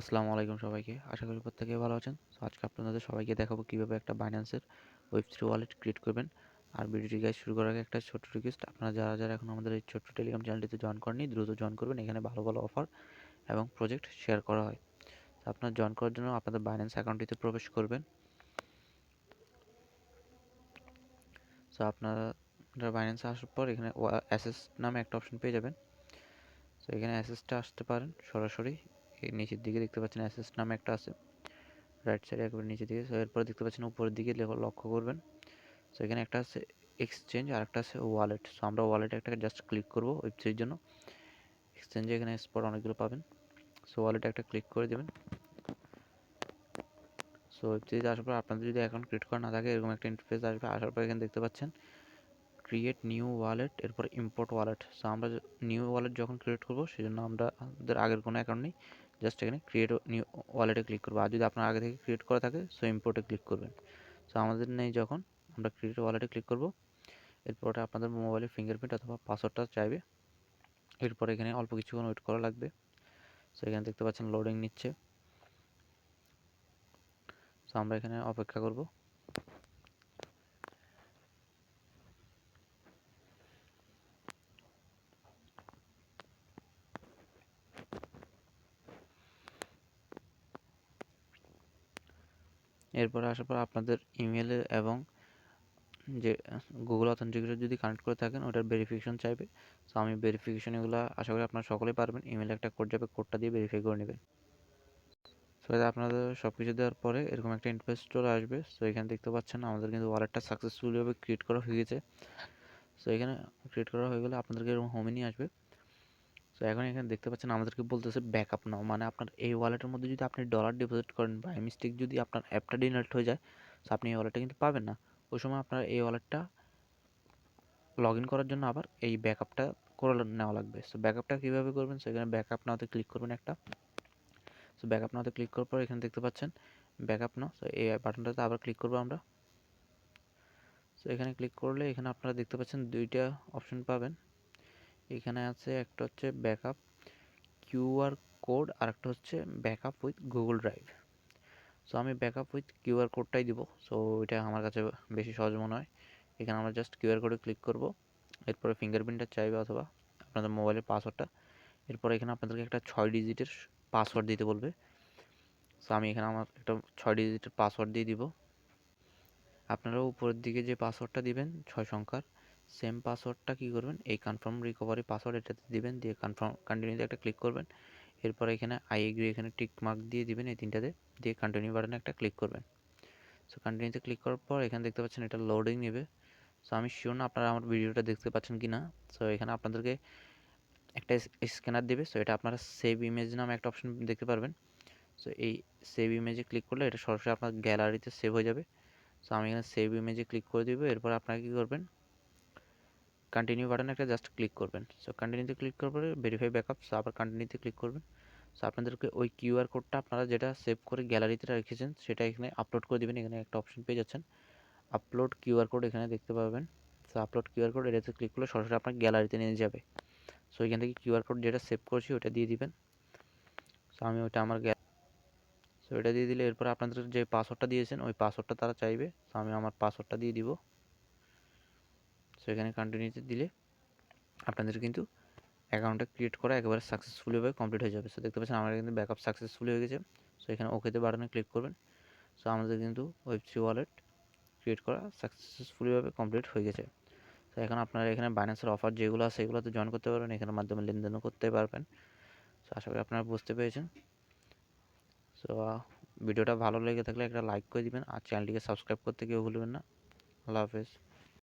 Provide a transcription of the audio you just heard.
আসসালামু আলাইকুম সবাইকে। আশা করি প্রত্যেকে ভালো আছেন। তো আজকে আপনাদের সবাইকে দেখাবো কীভাবে একটা বাইন্যান্সের ওয়েব থ্রি ওয়ালেট ক্রিয়েট করবেন। আর ভিডিওটি গাইজ শুরু করার আগে একটা ছোট্ট রিকোয়েস্ট আপনারা যারা যারা এখন আমাদের এই ছোট্ট টেলিগ্রাম চ্যানেলটিতে জয়েন করেনি দ্রুত জয়েন করবেন। এখানে ভালো ভালো অফার এবং প্রজেক্ট শেয়ার করা হয়। তো আপনার জয়েন করার জন্য আপনাদের বাইন্যান্স অ্যাকাউন্টটিতে প্রবেশ করবেন। তো আপনারা বাইন্যান্সে আসার পর এখানে অ্যাসেস নামে একটা অপশন পেয়ে যাবেন। তো এখানে অ্যাসেসটা আসতে পারেন সরাসরি। নিচের দিকে দেখতে পাচ্ছেন অ্যাসেস নামে একটা আছে। রাইট সাইডে একবার নিচের দিকে। সো এরপরে দেখতে পাচ্ছেন উপরের দিকে লক্ষ্য করবেন। সো এখানে একটা আছে এক্সচেঞ্জ আর একটা আছে ওয়ালেট সো আমরা ওয়ালেটে একটা জাস্ট ক্লিক করব ওয়েবসাইটের জন্য। এক্সচেঞ্জে এখানে স্পট অনেকগুলো পাবেন। সো ওয়ালেটে একটা ক্লিক করে দেবেন। সো ওয়েবসাইটে আসার পর আপনাদের যদি অ্যাকাউন্ট ক্রিয়েট করা না থাকে, এরকম একটা ইন্টারফেস আসবে। আসার পর এখানে দেখতে পাচ্ছেন ক্রিয়েট নিউ ওয়ালেট এরপর ইম্পোর্ট ওয়ালেট সো আমরা নিউ ওয়ালেট যখন ক্রিয়েট করব সেই জন্য আমাদের আগের কোনো অ্যাকাউন্ট নেই। জাস্ট এখানে ক্রিয়েট নিউ ওয়ালেটে ক্লিক করব। আর যদি আপনার আগে থেকে ক্রিয়েট করা থাকে সো ইম্পোর্টে ক্লিক করবেন। সো আমাদের নেই যখন, আমরা ক্রিয়েট ওয়ালেটে ক্লিক করব। এরপরে আপনাদের মোবাইলে ফিঙ্গারপ্রিন্ট অথবা পাসওয়ার্ডটা চাইবে। এরপর এখানে অল্প কিছুক্ষণ ওয়েট করা লাগবে। সো এখানে দেখতে পাচ্ছেন লোডিং নিচ্ছে। সো আমরা এখানে অপেক্ষা করব। এরপরে আসার পর আপনাদের ইমেলে এবং যে গুগল অথেন্টিকেটর যদি কানেক্ট করে থাকেন, ওটার ভেরিফিকেশন চাইবে। সো আমি ভেরিফিকেশন এগুলো আশা করি আপনারা সকলেই পারবেন। ইমেলে একটা কোড যাবে কোডটা দিয়ে ভেরিফাই করে নেবেন। সো আপনাদের সব কিছু দেওয়ার পরে এরকম একটা ইন্টারফেস চলে আসবে। সো এখানে দেখতে পাচ্ছেন আমাদের কিন্তু ওয়ালেটটা সাকসেসফুলিভাবে ক্রিয়েট করা হয়ে গেছে। সো এখানে ক্রিয়েট করা হয়ে গেলে আপনাদেরকে এরকম হোমে নিয়ে আসবে। সো এখন এখানে দেখতে পাচ্ছেন আমাদেরকে বলতেছে ব্যাকআপ নাও মানে আপনার এই ওয়ালেটের মধ্যে যদি আপনি ডলার ডিপোজিট করেন বা মিস্টেক যদি আপনার অ্যাপটা ডিনাল্ট হয়ে যায় সো আপনি এই ওয়ালেটটা কিন্তু পাবেন না। ওই সময় আপনার এই ওয়ালেটটা লগ ইন করার জন্য আবার এই ব্যাকআপটা করে নেওয়া লাগবে। সো ব্যাকআপটা কীভাবে করবেন? সেখানে ব্যাকআপ নাওতে ক্লিক করবেন একটা। সো ব্যাকআপ নাওতে ক্লিক করার পর এখানে দেখতে পাচ্ছেন ব্যাকআপ নাও সো এই বাটনটাতে আবার ক্লিক করব আমরা। সো এখানে ক্লিক করলে এখানে আপনারা দেখতে পাচ্ছেন দুইটা অপশন পাবেন। এখানে আছে একটা হচ্ছে ব্যাকআপ কিউআর কোড আর একটা হচ্ছে backup with Google Drive. So আমি ব্যাকআপ উইথ কিউআর কোডটাই দিব। সো এটা আমার কাছে বেশি সহজ মনে হয়। এখানে আমরা জাস্ট কিউআর কোডে ক্লিক করব। এরপরে ফিঙ্গারপ্রিন্টটা চাইবে অথবা আপনাদের মোবাইলের পাসওয়ার্ডটা। এরপর এখানে আপনাদেরকে একটা ছয় ডিজিটের পাসওয়ার্ড দিতে বলবে। সো আমি এখানে আমার একটা ছয় ডিজিটের পাসওয়ার্ড দিয়ে দিব। আপনারা উপরের দিকে যে পাসওয়ার্ডটা দিবেন, ছয় সংখ্যার সেম পাসওয়ার্ডটা কী করবেন? এই কনফার্ম রিকভারি পাসওয়ার্ড এটাতে দিবেন, দিয়ে কনফার্ম কন্টিনিউতে একটা ক্লিক করবেন। এরপর এখানে আই এগ্রি এখানে টিক মার্ক দিয়ে দিবেন এই তিনটাতে, দিয়ে কন্টিনিউ বাটনে একটা ক্লিক করবেন। সো কন্টিনিউতে ক্লিক করার পর এখানে দেখতে পাচ্ছেন এটা লোডিং নেবে। সো আমি শিওর না আপনারা আমার ভিডিওটা দেখতে পাচ্ছেন কি না। সো এখানে আপনাদেরকে একটা স্ক্যানার দেবে। সো এটা আপনারা সেভ ইমেজ নামে একটা অপশন দেখতে পারবেন। সো এই সেভ ইমেজে ক্লিক করলে এটা সরাসরি আপনার গ্যালারিতে সেভ হয়ে যাবে। সো আমি এখানে সেভ ইমেজে ক্লিক করে দিব। এরপর আপনারা কী করবেন? কন্টিনিউ বাটনে একটা জাস্ট ক্লিক করবেন। সো কন্টিনিউতে ক্লিক পরে ভেরিফাই ব্যাকআপ সো আবার কন্টিনিউতে ক্লিক করবেন। সো আপনাদেরকে ওই কিউআর কোডটা আপনারা যেটা সেভ করে গ্যালারিতে রেখেছেন, সেটা এখানে আপলোড করে দেবেন, এখানে একটা অপশন পেয়ে যাচ্ছেন। আপলোড কিউআর কোড এখানে দেখতে পাবেন। সো আপলোড কিউআর কোড এটাতে ক্লিক করলে সরাসরি আপনার গ্যালারিতে নিয়ে যাবে। সো এখান থেকে কিউআর কোড যেটা সেভ করছি ওটা দিয়ে দিবেন। সো আমি ওইটা আমার সো এটা দিয়ে দিলে এরপর আপনাদের যে পাসওয়ার্ডটা দিয়েছেন, ওই পাসওয়ার্ডটা তারা চাইবে। সো আমি আমার পাসওয়ার্ডটা দিয়ে দিব। এখানে কন্টিনিউতে দিলে আপনাদের কিন্তু অ্যাকাউন্টটা ক্রিয়েট করা একেবারে সাকসেসফুলিভাবে কমপ্লিট হয়ে যাবে। সো দেখতে পাচ্ছেন আমার কিন্তু ব্যাকআপ সাকসেসফুলি হয়ে গেছে। সো এখানে ওকেতে বাটনে ক্লিক করবেন। সো আমাদের কিন্তু ওয়েব থ্রি ওয়ালেট ক্রিয়েট করা সাকসেসফুলিভাবে কমপ্লিট হয়ে গেছে। তো এখন আপনারা এখানে বাইন্যান্সের অফার যেগুলো আছে সেগুলোতে জয়েন করতে পারবেন। এখানের মাধ্যমে লেনদেনও করতে পারবেন। সো আশা করি আপনারা বুঝতে পেরেছেন। সো ভিডিওটা ভালো লেগে থাকলে একটা লাইক করে দিবেন। আর চ্যানেলটিকে সাবস্ক্রাইব করতে কেউ ভুলবেন না। আল্লাহ হাফেজ।